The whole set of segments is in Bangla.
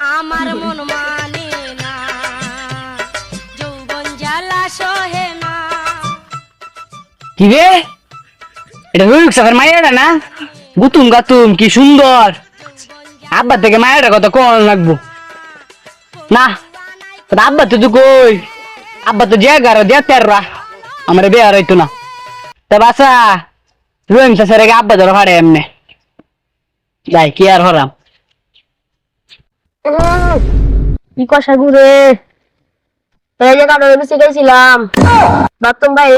আমার মন মানে না। যৌবন জ্বালা সহে না কি রে? এটা রুইক সাফের মায়েরা না? গুতুম গাতুম, কি সুন্দর। আব্বা থেকে মায়েরা কত কোন লাগবো? না আব্বা তো তুই কই? আব্বা তো যে গারো যে তেররা। আমার বিয়ে হইতো না। তা বাসা রুইম সাফের আগে আব্বা ধরো হাড়ে এমনে। যাই, কি আর হরাম। কি কষা ঘুরে? এই যে কারণে বেশি গেছিলাম। বাথরুম ভাই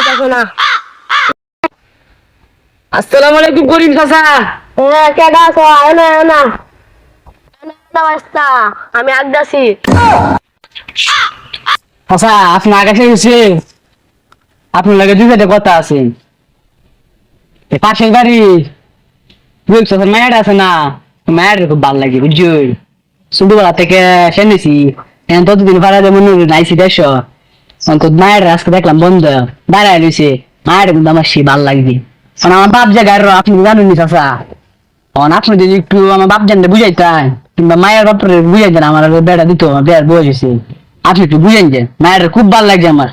আসসালামু আলাইকুম করিম চাচা। হ্যাঁ কেডা আছো? আয় না আয় না। বাস্তা আমি আগদাছি। চাচা আপনার আকাশে গেছে আপনার লাগে দুই চারটে কথা আছে। পাশের বাড়ি। সাফের আছে না? মায়ের খুব ভালো লাগে বুঝছ? ছোটবেলা থেকে শুনেছি এখন ততদিন পারা যেমন নাইছি দেশ তো মায়ের আজকে দেখলাম বন্ধ দাঁড়ায় রয়েছে মায়ের কিন্তু আমার সে ভালো লাগবে কারণ আমার বাপ জায়গার আপনি জানেন নি তখন আপনি যদি একটু আমার বাপ জানতে বুঝাইতেন কিংবা মায়ের বাপরে বুঝাইতেন আমার বেড়া দিত আমার বেড়ার বয়স হয়েছে আপনি একটু বুঝেন যে মায়ের খুব ভালো লাগছে আমার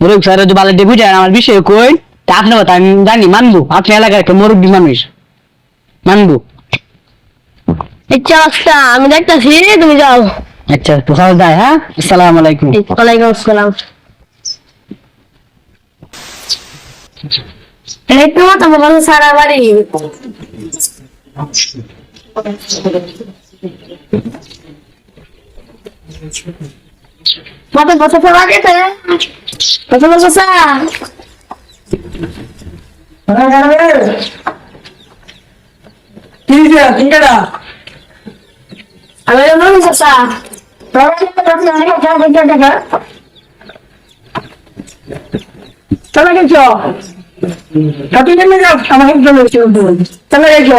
মুরুখ স্যার যদি ভালো দিয়ে বুঝায় আমার বিষয়ে কই তা আপনার কথা আমি জানি মানবো আপনি এলাকার একটা মুরব্বী মানুষ মানবো ইচ্ছা বাস্তা আমি দেখতেছি তুমি যাও। আচ্ছা তো যায় হ্যাঁ? আসসালামু আলাইকুম। ওয়ালাইকুম আসসালাম। এই তো তোমার সারা বাড়ি। মতো বসে ফেলা গেছে বসে বসে আমি বলি চাচা চলে গেছ কত নেমে যাও আমার চলে গেছ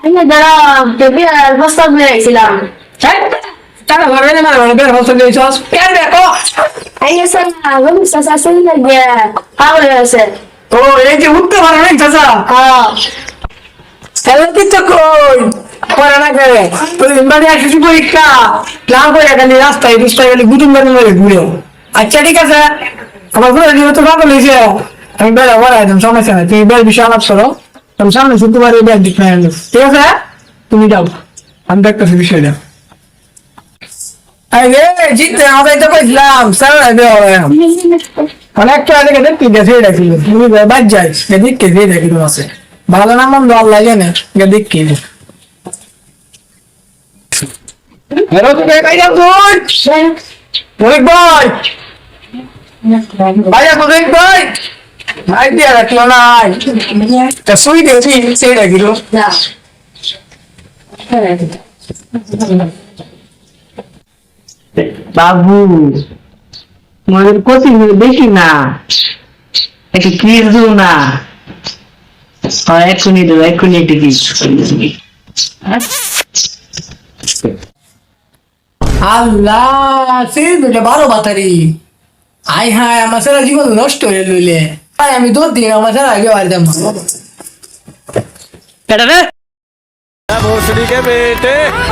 আমি দাঁড়া বেবি আর প্রস্তাব নিয়ে গেছিলাম তারা ঘরে নেমে আমার বের হসে গেছ কেন দেখো এই গেছে না বলি চাচা সেই লাগে হয়ে গেছে ও এই যে উঠতে পারো না চাচা হ্যাঁ তাহলে কি তো কই পড়া না করে। বাড়ি আসিস পরীক্ষা? ক্লাস করে খালি রাস্তায় রাস্তায় খালি গুটুম বের মেরে ঘুরে আচ্ছা ঠিক আছে। আমার ঘুরে দিয়ে তো পাগল হয়েছে। আমি বেড়া বড় একদম সমস্যা নাই। তুমি বের বিষয় আলাপ করো। আমি সামনে শুনতে পারি বের দিক না ঠিক আছে? তুমি যাও। আমি দেখতেছি বিষয়টা। আরে জিততে আমাদের তো কইছিলাম। স্যার অনেকটা আগে দেখতে দেখি তুমি বাদ যাই দেখতে দেখি আছে ভালো না, মন্দ, আল্লাহ জানে। হেরো তো কে কাইয়া তুই মলিক ভাই। ভাইয়া মলিক ভাই। ভাই, দিয়া রাখল না। তা সুই দেখি সেই রাখিল বাবু মনের কোচিং দেখি না। একটু ক্লিয়ার না। হ্যাঁ এক্ষুনি দেবো এক্ষুনি একটু কি আল্লাহ সে দুটো বারো বাতারি আই হায় আমার সারা জীবন নষ্ট হয়ে লইলে আই আমি দোর দিন আমার সারা আগে বাড়িতাম এটা রে भोसड़ी के बेटे बेटे